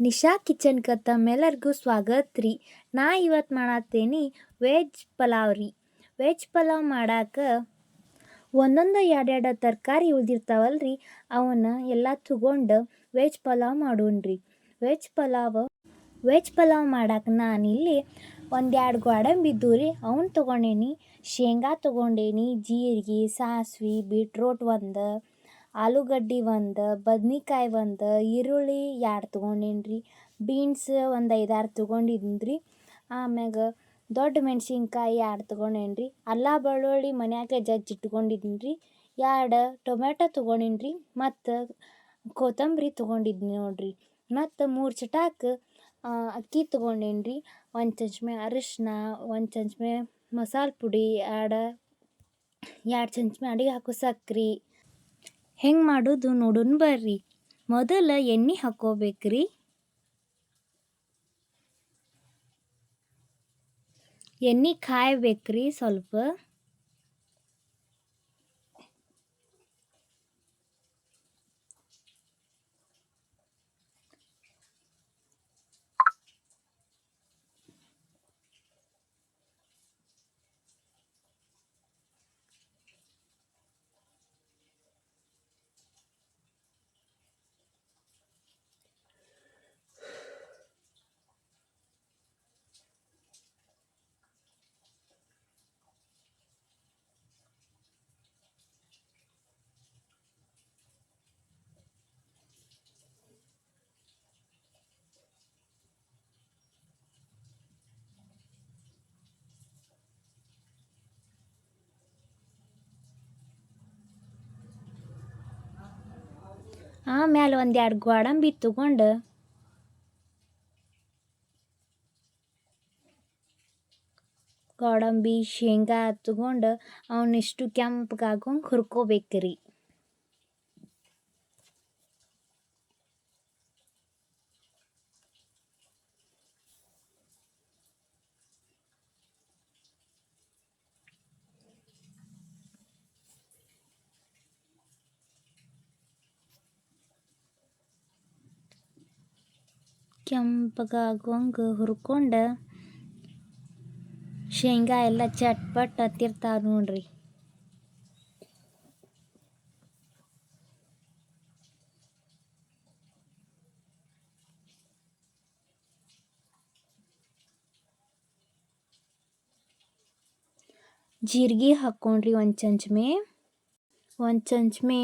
ನಿಶಾ ಕಿಚನ್ಗೆ ತಮ್ಮೆಲ್ಲರಿಗೂ ಸ್ವಾಗತ ರೀ. ನಾ ಇವತ್ತು ಮಾಡತ್ತೇನಿ ವೆಜ್ ಪಲಾವ್ ರೀ. ವೆಜ್ ಪಲಾವ್ ಮಾಡಕ್ಕೆ ಒಂದೊಂದು ಎರಡೆರಡು ತರಕಾರಿ ಉಳ್ದಿರ್ತಾವಲ್ಲ ರೀ, ಅವನ್ನ ಎಲ್ಲ ತಗೊಂಡು ವೆಜ್ ಪಲಾವ್ ಮಾಡೋಣ್ರಿ ವೆಜ್ ಪಲಾವ್ ವೆಜ್ ಪಲಾವ್ ಮಾಡಕ್ಕೆ ನಾನಿಲ್ಲಿ ಒಂದೆರಡು ಗೋಡಂಬಿ ರೀ ಅವನ್ನ ತೊಗೊಂಡೇನಿ. ಶೇಂಗಾ ತೊಗೊಂಡೇನಿ, ಜೀರಿಗೆ, ಸಾಸ್ವೆ, ಬೀಟ್ರೋಟ್ ಒಂದು ಆಲೂಗಡ್ಡೆ ಒಂದು, ಬದ್ನೆಕಾಯಿ ಒಂದು, ಈರುಳ್ಳಿ ಎರಡು ತೊಗೊಂಡೇನಿ ರೀ ಬೀನ್ಸ್ ಒಂದು ಐದಾರು ತೊಗೊಂಡಿದ್ದೀನಿ ರೀ ಆಮ್ಯಾಗ ದೊಡ್ಡ ಮೆಣಸಿನ್ಕಾಯಿ ಎರಡು ತೊಗೊಂಡೇನಿ ರೀ ಅಲ್ಲ ಬೆಳ್ಳುಳ್ಳಿ ಮನ್ಯಾಗ ಜಜ್ಜಿ ಇಟ್ಕೊಂಡಿದ್ದೀನಿ ರೀ ಎರಡು ಟೊಮೆಟೊ ತೊಗೊಂಡೀನಿ ರೀ ಮತ್ತು ಕೊತ್ತಂಬರಿ ತೊಗೊಂಡಿದ್ನಿ ನೋಡಿರಿ. ಮತ್ತು ಮೂರು ಚಟಾಕ್ ಅಕ್ಕಿ ತೊಗೊಂಡೇನಿ ರೀ ಒಂದು ಚಂಚ್ಮೆ ಅರಿಶಿನ ಒಂದು ಚಂಚ್ಮೆ ಮಸಾಲೆ ಪುಡಿ ಎರಡು ಎರಡು ಚಂಚ್ಮೆ ಅಡುಗೆ ಹಾಕೋ ಸಕ್ರೆ. ಹೆಂಗೆ ಮಾಡೋದು ನೋಡೋಣ ಬರ್ರಿ. ಮೊದಲ ಎಣ್ಣೆ ಹಾಕೋಬೇಕ್ರಿ. ಎಣ್ಣೆ ಕಾಯ್ಬೇಕ್ರಿ ಸ್ವಲ್ಪ. ಆಮೇಲೆ ಒಂದೆರಡು ಗೋಡಂಬಿ ತಗೊಂಡು ಗೋಡಂಬಿ ಶೇಂಗಾ ತಗೊಂಡು ಅವನ್ನಿಷ್ಟು ಕೆಂಪಗಾಗೋಂಗೆ ಹುರ್ಕೋಬೇಕ್ರಿ. ಕೆಂಪಗಾಗೋಂಗೆ ಹುರ್ಕೊಂಡು ಶೇಂಗಾ ಎಲ್ಲ ಚಟ್ಪಟ್ ಹತ್ತಿರ್ತಾವ ನೋಡ್ರಿ ಜೀರಿಗೆ ಹಾಕ್ಕೊಂಡ್ರಿ ಒಂದು ಚಂಚ್ಮೆ ಒಂದು ಚಂಚ್ಮೆ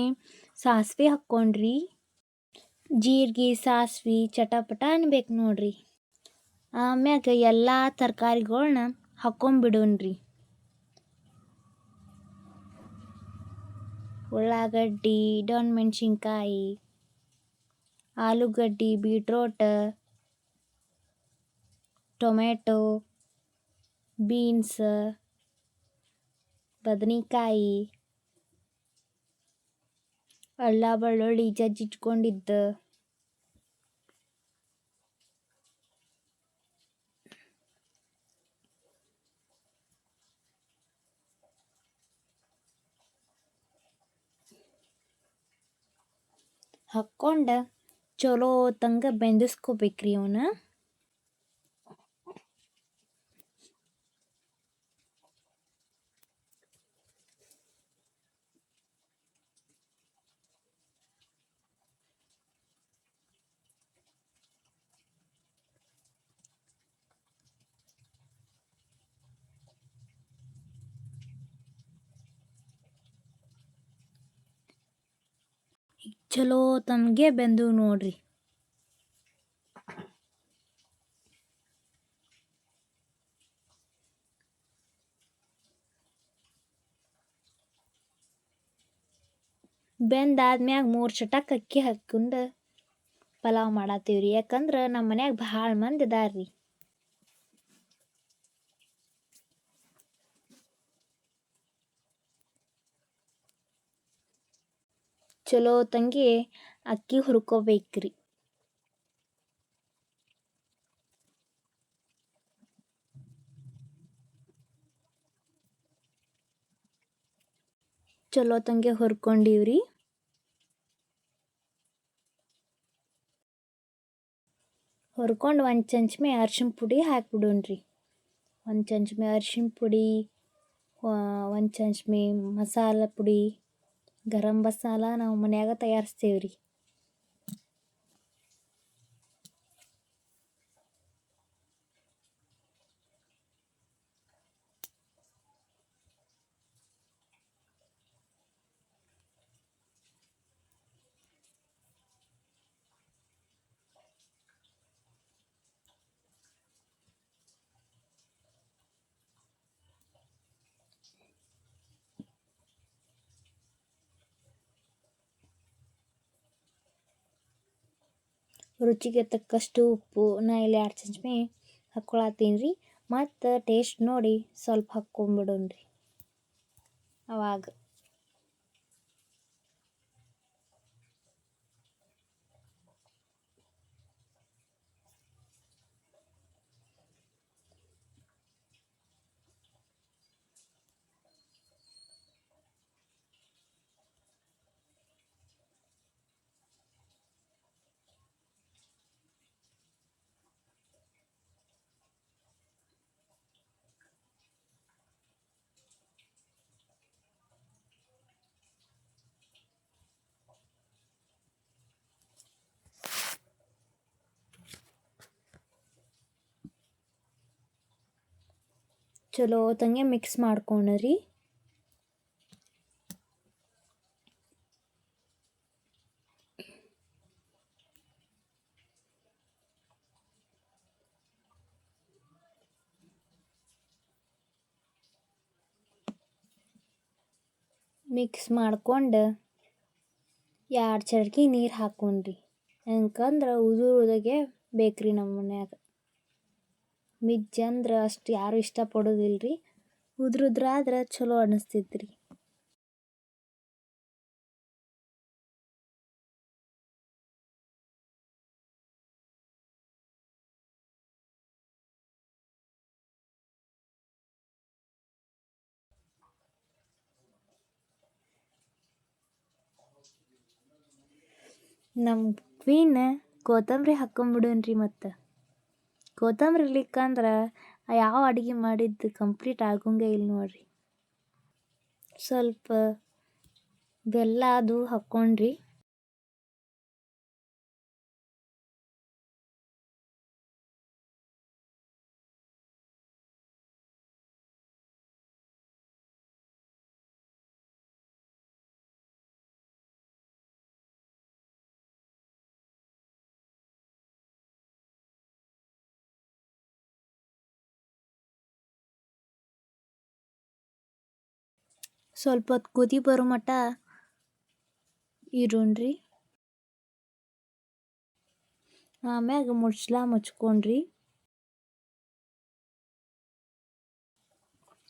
ಸಾಸಿವೆ ಹಾಕ್ಕೊಂಡ್ರಿ ಜೀರಿಗೆ, ಸಾಸ್ವೆ, ಚಟಪಟ ಅನ್ಬೇಕು ನೋಡ್ರಿ. ಆಮ್ಯಾಗ ಎಲ್ಲ ತರಕಾರಿಗಳ್ನ ಹಾಕ್ಕೊಂಬಿಡೋಣ್ರಿ ಉಳ್ಳಾಗಡ್ಡಿ ಡೊಣ್ ಮೆಣಸಿನ್ಕಾಯಿ, ಆಲೂಗಡ್ಡಿ, ಬೀಟ್ರೋಟ ಟೊಮೆಟೊ ಬೀನ್ಸ್, ಬದ್ನೆಕಾಯಿ ಅಲ್ಲ ಬೆಳ್ಳುಳ್ಳಿ ಇಟ್ಕೊಂಡಿದ್ದ. ಹಾಕ್ಕೊಂಡು ಚಲೋ ತಂಗ ಬೆಂದಿಸ್ಕೋಬೇಕ್ರಿ ಅವನ್ನ ಚಲೋ ತಮಗೆ ಬೆಂದು ನೋಡ್ರಿ. ಬೆಂದಾದ್ಮ್ಯಾಗ ಮೂರು ಚಟಕ್ಕೆ ಅಕ್ಕಿ ಹಾಕ್ಕೊಂಡು ಪಲಾವ್ ಮಾಡತ್ತೀವಿ ರೀ ಯಾಕಂದ್ರೆ ನಮ್ಮ ಮನ್ಯಾಗ ಭಾಳ ಮಂದಿ ಇದಾರ್ರಿ ಚಲೋ ತಂಗಿ ಅಕ್ಕಿ ಹುರ್ಕೋಬೇಕ್ರಿ. ಚಲೋ ತಂಗಿ ಹುರ್ಕೊಂಡಿವ್ರಿ. ಹುರ್ಕೊಂಡು ಒಂದು ಚಂಚ್ಮೆ ಅರ್ಶಿಣ ಪುಡಿ ಹಾಕ್ಬಿಡೋಣ್ರಿ. ಒಂದು ಚಂಚ್ಮೆ ಅರ್ಶಿಣ ಪುಡಿ ಒಂದು ಚಂಚ್ಮೆ ಮಸಾಲ ಪುಡಿ ಗರಂ ಮಸಾಲ ನಾವು ಮನ್ಯಾಗ ತಯಾರಿಸ್ತೀವಿ ರುಚಿಗೆ ತಕ್ಕಷ್ಟು ಉಪ್ಪು ನಾ ಇಲ್ಲಿ ಎರಡು ಚಮಚ ಹಾಕ್ಕೊಳತ್ತೀನಿ ರೀ. ಮತ್ತು ಟೇಸ್ಟ್ ನೋಡಿ ಸ್ವಲ್ಪ ಹಾಕ್ಕೊಂಬಿಡೋಣ್ರಿ ಅವಾಗ. ಚಲೋ ತಂಗೆ ಮಿಕ್ಸ್ ಮಾಡ್ಕೊಂಡ್ರಿ ಮಿಕ್ಸ್ ಮಾಡ್ಕೊಂಡು ಎರಡು ಚಟ್ಕಿ ನೀರು ಹಾಕೊಂಡ್ರಿ. ಯಾಕಂದ್ರೆ ಉದುರು ಉದಾಗೆ ಬೇಕ್ರಿ ನಮ್ಮ ಮನ್ಯಾಗ. ಮಿಜ್ಜಿ ಅಂದ್ರೆ ಅಷ್ಟು ಯಾರು ಇಷ್ಟಪಡೋದಿಲ್ಲ ರೀ ಉದ್ರುದ್ರಾದ್ರೆ ಚಲೋ ಅನಿಸ್ತಿದ್ರಿ ರೀ ನಮ್ಮ ಕ್ವೀನ್ ಕೊತ್ತಂಬರಿ ಹಾಕ್ಕೊಂಬಿಡೋಣ್ರಿ ಮತ್ತು. ಕೊತ್ತಂಬರಿ ಇರ್ಲಿಕ್ಕಂದ್ರೆ ಯಾವ ಅಡುಗೆ ಮಾಡಿದ್ದು ಕಂಪ್ಲೀಟ್ ಆಗೋಂಗೆ ಇಲ್ಲ ನೋಡ್ರಿ. ಸ್ವಲ್ಪ ಬೆಲ್ಲ ಅದು ಹಾಕ್ಕೊಂಡ್ರಿ ಸ್ವಲ್ಪ ಹೊತ್ತು ಕುದಿ ಬರೋ ಮಟ್ಟ ಇರೋಣ್ರಿ. ಆಮ್ಯಾಗ ಮುಚ್ಚಲ ಮುಚ್ಕೊಂಡ್ರಿ.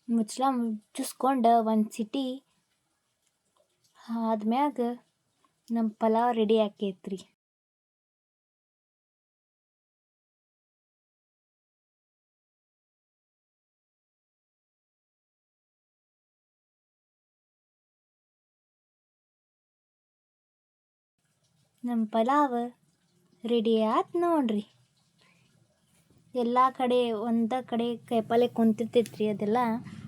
ಮುಚ್ಚಲ ಮುಚ್ಚಿಸ್ಕೊಂಡು ಒಂದು ಸಿಟಿ ಆದ್ಮ್ಯಾಗ ನಮ್ಮ ಪಲಾವ್ ರೆಡಿ ಆಕೈತ್ರಿ. ನಮ್ಮ ಪಲಾವ್ ರೆಡಿ ಆಯ್ತು ನೋಡ್ರಿ. ಎಲ್ಲ ಕಡೆ ಒಂದ ಕಡೆ ಕಾಯಿಪಲ್ಯ ಕುಂತಿರ್ತೈತೆ ರೀ ಅದೆಲ್ಲ.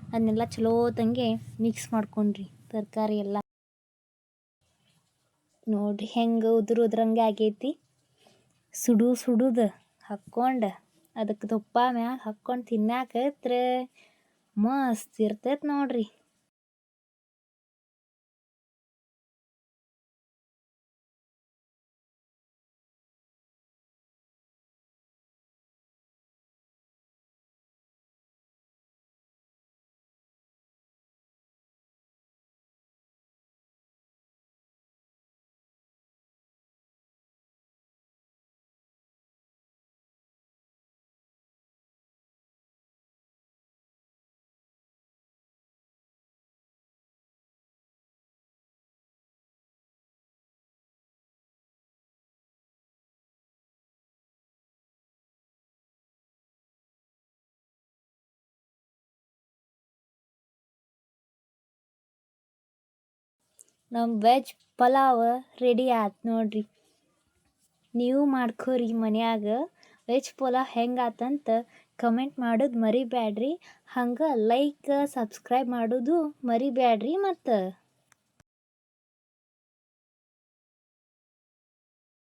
ಅದನ್ನೆಲ್ಲ ಚಲೋ ತಂಗೆ ಮಿಕ್ಸ್ ಮಾಡ್ಕೊಂಡ್ರಿ ತರಕಾರಿ ಎಲ್ಲ. ನೋಡ್ರಿ ಹೆಂಗೆ ಉದುರು ಉದ್ರಂಗೆ ಆಗೈತಿ. ಸುಡು ಸುಡುದು ಹಾಕ್ಕೊಂಡು ಅದಕ್ಕೆ ತುಪ್ಪ ಮ್ಯಾಗ ಹಾಕ್ಕೊಂಡು ತಿನ್ನಾಕತ್ರ ಮಸ್ತ್ ಇರ್ತೈತೆ ನೋಡ್ರಿ. ನಮ್ಮ ವೆಜ್ ಪಲಾವ್ ರೆಡಿ ಆಯ್ತು ನೋಡ್ರಿ. ನೀವು ಮಾಡ್ಕೋರಿ ಮನ್ಯಾಗ. ವೆಜ್ ಪಲಾವ್ ಹೆಂಗಾತಂತ ಕಮೆಂಟ್ ಮಾಡೋದು ಮರಿಬ್ಯಾಡ್ರಿ. ಹಂಗೆ ಲೈಕ್ ಸಬ್ಸ್ಕ್ರೈಬ್ ಮಾಡೋದು ಮರಿಬ್ಯಾಡ್ರಿ ಮತ್ತು.